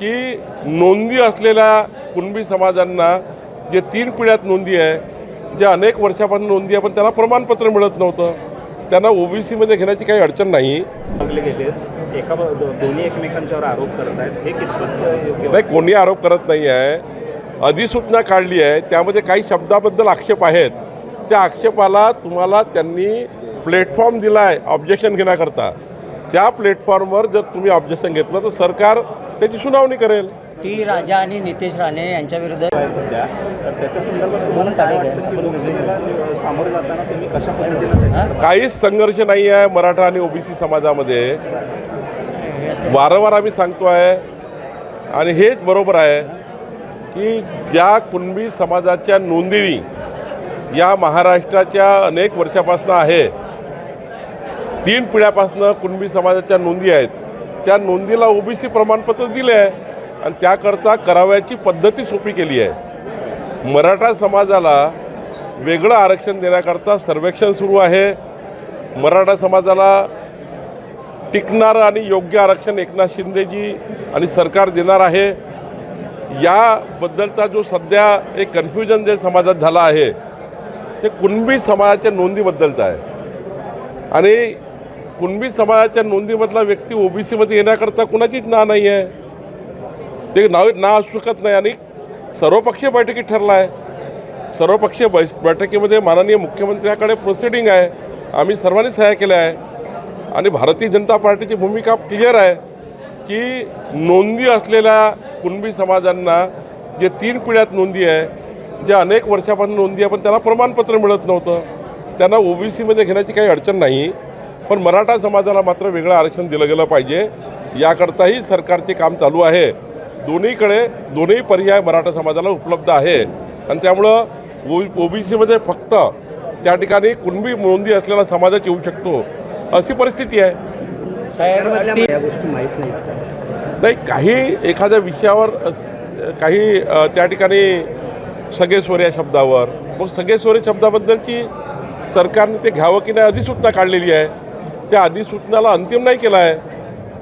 की नोंदी असलेल्या कुणबी समाजांना जे तीन पिढ्यात नोंदी आहे जे अनेक वर्षापासून नोंदी आहे पण त्यांना प्रमाणपत्र मिळत नव्हतं. त्यांना ओबीसीमध्ये घेण्याची काही अडचण नाही. एका दोन्ही एकमेकांच्यावर आरोप करत आहेत. हे कितपत नाही कोणी आरोप करत नाही आहे. अधिसूचना काढली आहे. त्यामध्ये काही शब्दाबद्दल आक्षेप आहेत. त्या आक्षेपाला तुम्हाला त्यांनी प्लॅटफॉर्म दिला आहे ऑब्जेक्शन घेण्याकरता. त्या प्लॅटफॉर्मवर जर तुम्ही ऑब्जेक्शन घेतलं तर सरकार त्याची सुनावणी करेल. टी राजा आणि नितेश राणे यांच्या विरुद्ध आहे सध्या. तर त्याच्या संदर्भात तुम्हाला काय वाटतं की लोकसभेला अ, सामोरे जाताना तुम्ही कशा पद्धतीनं त्याच्याकडे काहीच संघर्ष नाही आहे मराठा आणि ओबीसी समाजामध्ये. वारंवार आम्ही सांगतो आहे आणि हेच बरोबर आहे की ज्या कुणबी समाजाच्या नोंदणी या महाराष्ट्राच्या अनेक वर्षापासून आहे तीन पिढ्यापासून कुणबी समाजाच्या नोंदी आहेत. त्या नोंदीला ओबीसी प्रमाणपत्र दिले आहे आणि त्याकरता करावयाची पद्धती सोपी केली आहे. मराठा समाजाला वेगळं आरक्षण देण्याकरता सर्वेक्षण सुरू आहे. मराठा समाजाला टिकणारं आणि योग्य आरक्षण एकनाथ शिंदेजी आणि सरकार देणार आहे. याबद्दलचा जो सध्या एक कन्फ्युजन जे समाजात झाला आहे ते कुणबी समाजाच्या नोंदीबद्दलचं आहे. आणि कुणबी समाजाच्या नोंदीमधला व्यक्ती ओबीसीमध्ये येण्याकरता कुणाचीच ना नाही आहे ते नाव ना असू शकत नाही आणि सर्वपक्षीय बैठकीत ठरला आहे सर्वपक्षीय बै बैठकीमध्ये माननीय मुख्यमंत्र्याकडे प्रोसिडिंग आहे. आम्ही सर्वांनी सह्या केल्या आहे. आणि भारतीय जनता पार्टीची भूमिका क्लिअर आहे की नोंदी असलेल्या कुणबी समाजांना जे तीन पिढ्यात नोंदी आहे जे अनेक वर्षापासून नोंदी आहे पण त्यांना प्रमाणपत्र मिळत नव्हतं. त्यांना ओबीसीमध्ये घेण्याची काही अडचण नाही. पण मराठा समाजाला मात्र वेगळं आरक्षण दिलं गेलं पाहिजे. याकरताही सरकारचे काम चालू आहे. दोन्हीकडे दोन्ही पर्याय मराठा समाजाला उपलब्ध आहे. आणि त्यामुळं ओ ओबीसीमध्ये फक्त त्या ठिकाणी कुणबी नोंदी असलेला समाजाच येऊ शकतो. अशी परिस्थिती आहे. साहेब टी- या गोष्टी माहीत नाहीत का? नाही काही एखाद्या विषयावर काही त्या ठिकाणी सगळेश्वर या शब्दावर. मग सगळेश्वर या शब्दाबद्दलची सरकारने ते घ्यावं की नाही अधिसूचना काढलेली आहे. त्या अधिसूचनाला अंतिम नाही केला आहे.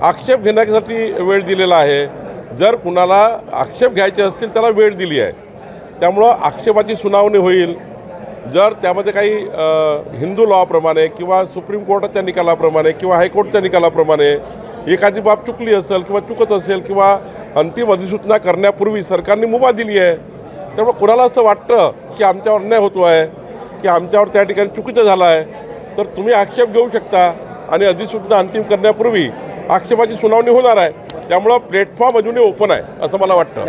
आक्षेप घेण्यासाठी वेळ दिलेला आहे. जर कुणाला आक्षेप घ्यायचे असतील त्याला वेळ दिली आहे. त्यामुळं आक्षेपाची सुनावणी होईल. जर त्यामध्ये काही हिंदू लॉप्रमाणे किंवा सुप्रीम कोर्टाच्या निकालाप्रमाणे किंवा हायकोर्टच्या निकालाप्रमाणे एखादी बाब चुकली असेल किंवा चुकत असेल किंवा अंतिम अधिसूचना करण्यापूर्वी सरकारने मुभा दिली आहे त्यामुळे कुणाला असं वाटतं की आमच्यावर अन्याय होतो आहे की आमच्यावर त्या ठिकाणी चुकीचं झालं आहे तर तुम्ही आक्षेप घेऊ शकता. आणि अधिसूचना अंतिम करण्यापूर्वी आक्षेपाची सुनावणी होणार आहे. त्यामुळं प्लॅटफॉर्म अजूनही ओपन आहे असं मला वाटतं.